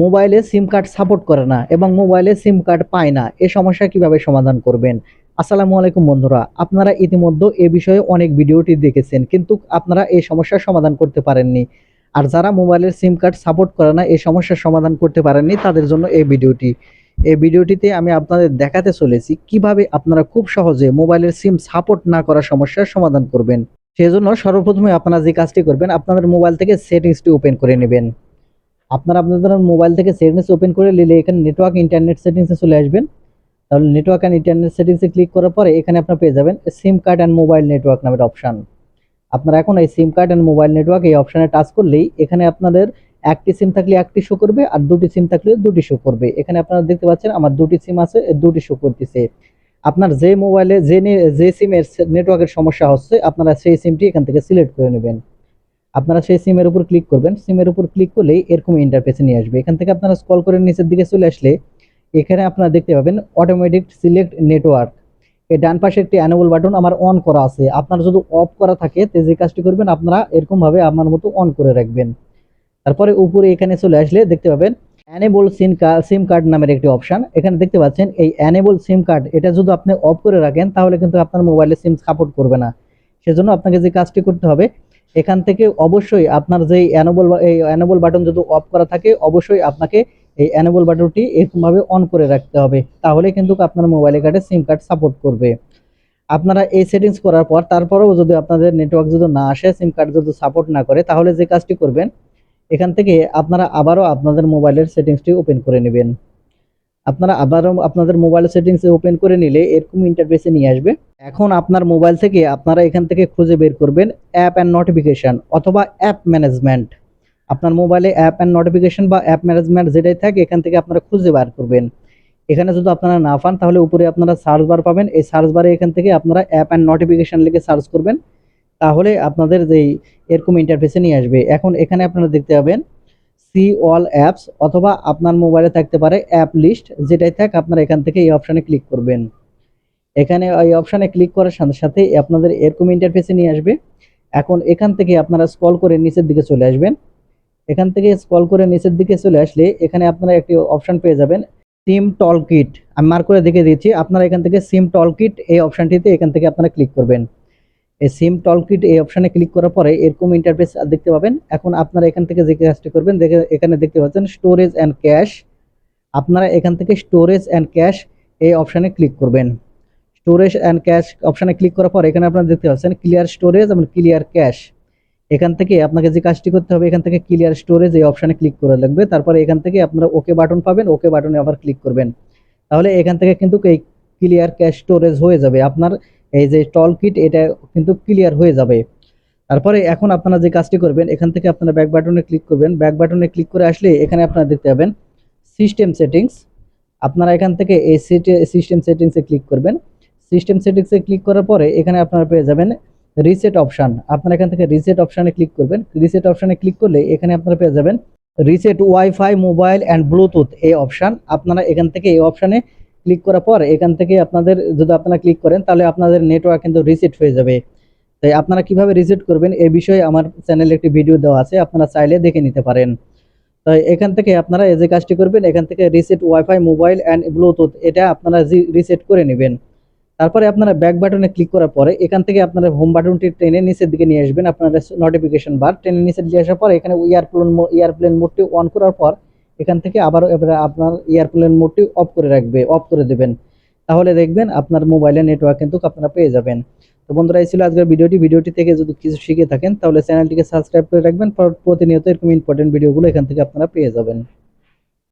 মোবাইলে সিম card support করে না এবং মোবাইলে সিম কার্ড পায় না, এ সমস্যা কীভাবে সমাধান করবেন? আসসালামু আলাইকুম বন্ধুরা, আপনারা ইতিমধ্যে এ বিষয়ে অনেক ভিডিওটি দেখেছেন, কিন্তু আপনারা এই সমস্যার সমাধান করতে পারেননি। আর যারা মোবাইলের সিম কার্ড সাপোর্ট করে না এই সমস্যার সমাধান করতে পারেননি, তাদের জন্য এই ভিডিওটি। এই ভিডিওটিতে আমি আপনাদের দেখাতে চলেছি কীভাবে আপনারা খুব সহজে মোবাইলের সিম সাপোর্ট না করা সমস্যার সমাধান করবেন। সেজন্য সর্বপ্রথমে আপনারা যে কাজটি করবেন, আপনাদের মোবাইল থেকে সেটিংসটি ওপেন করে নেবেন। আপনারা আপনাদের মোবাইল থেকে সেটিংস ওপেন করে নিলে এখানে নেটওয়ার্ক ইন্টারনেট সেটিংসে চলে আসবেন। তাহলে নেটওয়ার্ক অ্যান্ড ইন্টারনেট সেটিংসে ক্লিক করার পরে এখানে আপনারা পেয়ে যাবেন SIM card and mobile network নামের অপশান আপনারা এখন এই SIM card and mobile network এই অপশানে টাচ করলেই এখানে আপনাদের একটি সিম থাকলে একটি শো করবে আর দুটি সিম থাকলে দুটি শো করবে। এখানে আপনারা দেখতে পাচ্ছেন আমার দুটি সিম আছে দুটি শো করতেছে। আপনার যে মোবাইলে যে যে সিমের নেটওয়ার্কের সমস্যা হচ্ছে, আপনারা সেই সিমটি এখান থেকে সিলেক্ট করে নেবেন। আপনারা সেই সিমের উপর ক্লিক করবেন। সিমের উপর ক্লিক করলেই এরকম ইন্টারফেসে নিয়ে আসবে। এখান থেকে আপনারা স্ক্রল করে নিচের দিকে চলে আসলে এখানে আপনারা দেখতে পাবেন অটোমেটিক সিলেক্ট নেটওয়ার্ক এই ডান পাশে একটি অ্যানেবল বাটন আমার অন করা আছে। আপনার যদি অফ করা থাকে, তো যে কাজটি করবেন, আপনারা এরকমভাবে আমার মতো অন করে রাখবেন। তারপরে উপরে এখানে চলে আসলে দেখতে পাবেন enable sim card sim card নামের একটি অপশন এখানে দেখতে পাচ্ছেন এই অ্যানেবল সিম কার্ড এটা যদি আপনি অফ করে রাখেন, তাহলে কিন্তু আপনার মোবাইলে সিম সাপোর্ট করবে না। সেজন্য আপনাকে যে কাজটি করতে হবে এখান থেকে অবশ্যই আপনার যে অ্যানেবল এই অ্যানেবল বাটন যদি অফ করা থাকে, অবশ্যই আপনাকে এই অ্যানেবল বাটনটি এরকমভাবে অন করে রাখতে হবে। তাহলে কিন্তু আপনার মোবাইলে কার্ডে সিম কার্ড সাপোর্ট করবে। আপনারা এই সেটিংস করার পর তারপরেও যদি আপনাদের নেটওয়ার্ক যদি না আসে সিম কার্ড যদি সাপোর্ট না করে, তাহলে যে কাজটি করবেন, এখান থেকে আপনারা আবারও আপনাদের মোবাইলের সেটিংসটি ওপেন করে নেবেন। আপনারা আবারও আপনাদের মোবাইল সেটিংস ওপেন করে নিলে এরকম ইন্টারফেসে নিয়ে আসবে। এখন আপনার মোবাইল থেকে আপনারা এখান থেকে খুঁজে বের করবেন অ্যাপ অ্যান্ড নোটিফিকেশন অথবা অ্যাপ ম্যানেজমেন্ট আপনার মোবাইলে অ্যাপ অ্যান্ড নোটিফিকেশান বা অ্যাপ ম্যানেজমেন্ট যেটাই থাকে, এখান থেকে আপনারা খুঁজে বার করবেন। এখানে যদি আপনারা না পান, তাহলে উপরে আপনারা সার্চ বার পাবেন। এই সার্চ বারে এখান থেকে আপনারা অ্যাপ অ্যান্ড নোটিফিকেশন লিখে সার্চ করবেন। তাহলে আপনাদের যেই এরকম ইন্টারফেসে নিয়ে আসবে। এখন এখানে আপনারা দেখতে পাবেন সি অল অ্যাপস অথবা আপনার মোবাইলে থাকতে পারে অ্যাপ লিস্ট, যেটাই থাক আপনারা এখান থেকে এই অপশানে ক্লিক করবেন। এখানে এই অপশানে ক্লিক করার সাথে সাথে আপনাদের এরকম ইন্টারফেসে নিয়ে আসবে। এখন এখান থেকে আপনারা স্ক্রল করে নিচের দিকে চলে আসবেন। এখান থেকে স্ক্রল করে নিচের দিকে চলে আসলে এখানে আপনারা একটি অপশন পেয়ে যাবেন সিম টল কিট আমি মার্ক করে দেখে দিচ্ছি, আপনারা এখান থেকে সিম টল কিট এই অপশনটিতে এখান থেকে আপনারা ক্লিক করবেন। এই সিম টল কিট এই অপশনে ক্লিক করার পরে এরকম ইন্টারফেস দেখতে পাবেন। এখন আপনারা এখান থেকে যে কাজটি করবেন, দেখে, এখানে দেখতে পাচ্ছেন স্টোরেজ অ্যান্ড ক্যাশ আপনারা এখান থেকে স্টোরেজ অ্যান্ড ক্যাশ এই অপশনে ক্লিক করবেন। স্টোরেজ অ্যান্ড ক্যাশ অপশনে ক্লিক করার পর এখানে আপনারা দেখতে পাচ্ছেন ক্লিয়ার স্টোরেজ এবং ক্লিয়ার ক্যাশ এখান থেকে আপনাকে যে কাজটি করতে হবে, এখান থেকে ক্লিয়ার স্টোরেজ এই অপশনে ক্লিক করে লাগবে। তারপরে এখান থেকে আপনারা ওকে বাটন পাবেন ওকে বাটনে আবার ক্লিক করবেন। তাহলে এখান থেকে কিন্তু এই ক্লিয়ার ক্যাশ স্টোরেজ হয়ে যাবে। আপনার এই যে টল কিট, এটা কিন্তু ক্লিয়ার হয়ে যাবে। তারপরে এখন আপনারা যে কাজটি করবেন, এখান থেকে আপনারা ব্যাক বাটনে ক্লিক করবেন। ব্যাক বাটনে ক্লিক করে আসলে এখানে আপনারা দেখতে পাবেন সিস্টেম সেটিংস আপনারা এখান থেকে এই সিস্টেম সেটিংসে ক্লিক করবেন। সিস্টেম সেটিংসে ক্লিক করার পরে এখানে আপনারা পেয়ে যাবেন রিসেট অপশান আপনারা এখান থেকে রিসেট অপশানে ক্লিক করবেন। রিসেট অপশানে ক্লিক করলে এখানে আপনারা পেয়ে যাবেন reset wifi mobile and Bluetooth এই অপশান আপনারা এখান থেকে এই অপশানে ক্লিক করার পর এখান থেকে আপনাদের যদি আপনারা ক্লিক করেন, তাহলে আপনাদের নেটওয়ার্ক কিন্তু রিসেট হয়ে যাবে। তাই আপনারা কীভাবে রিসেট করবেন এই বিষয়ে আমার চ্যানেলে একটি ভিডিও দেওয়া আছে, আপনারা চাইলে দেখে নিতে পারেন। তাই এখান থেকে আপনারা এই যে কাজটি করবেন, এখান থেকে reset wifi mobile and Bluetooth এটা আপনারা রিসেট করে নেবেন। তারপরে আপনারা ব্যাক বাটনে ক্লিক করার পরে এখান থেকে আপনারা হোম বাটনটি টেনে নিচের দিকে নিয়ে আসবেন। আপনারা নোটিফিকেশন বার টেনে নিচে নিয়ে আসার পর এখানে এয়ারপ্লেন এয়ারপ্লেন মোডটি অন করার পর এখান থেকে আবার এবারে আপনার এয়ারপ্লেন মোডটি অফ করে রাখবে অফ করে দেবেন। তাহলে দেখবেন আপনার মোবাইলে নেটওয়ার্ক কিন্তু আপনারা পেয়ে যাবেন। তো বন্ধুরা, এই ছিল আজকের ভিডিওটি। ভিডিওটি থেকে যদি কিছু শিখে থাকেন, তাহলে চ্যানেলটিকে সাবস্ক্রাইব করে রাখবেন। প্রতিনিয়ত এরকম ইম্পর্টেন্ট ভিডিওগুলো এখান থেকে আপনারা পেয়ে যাবেন।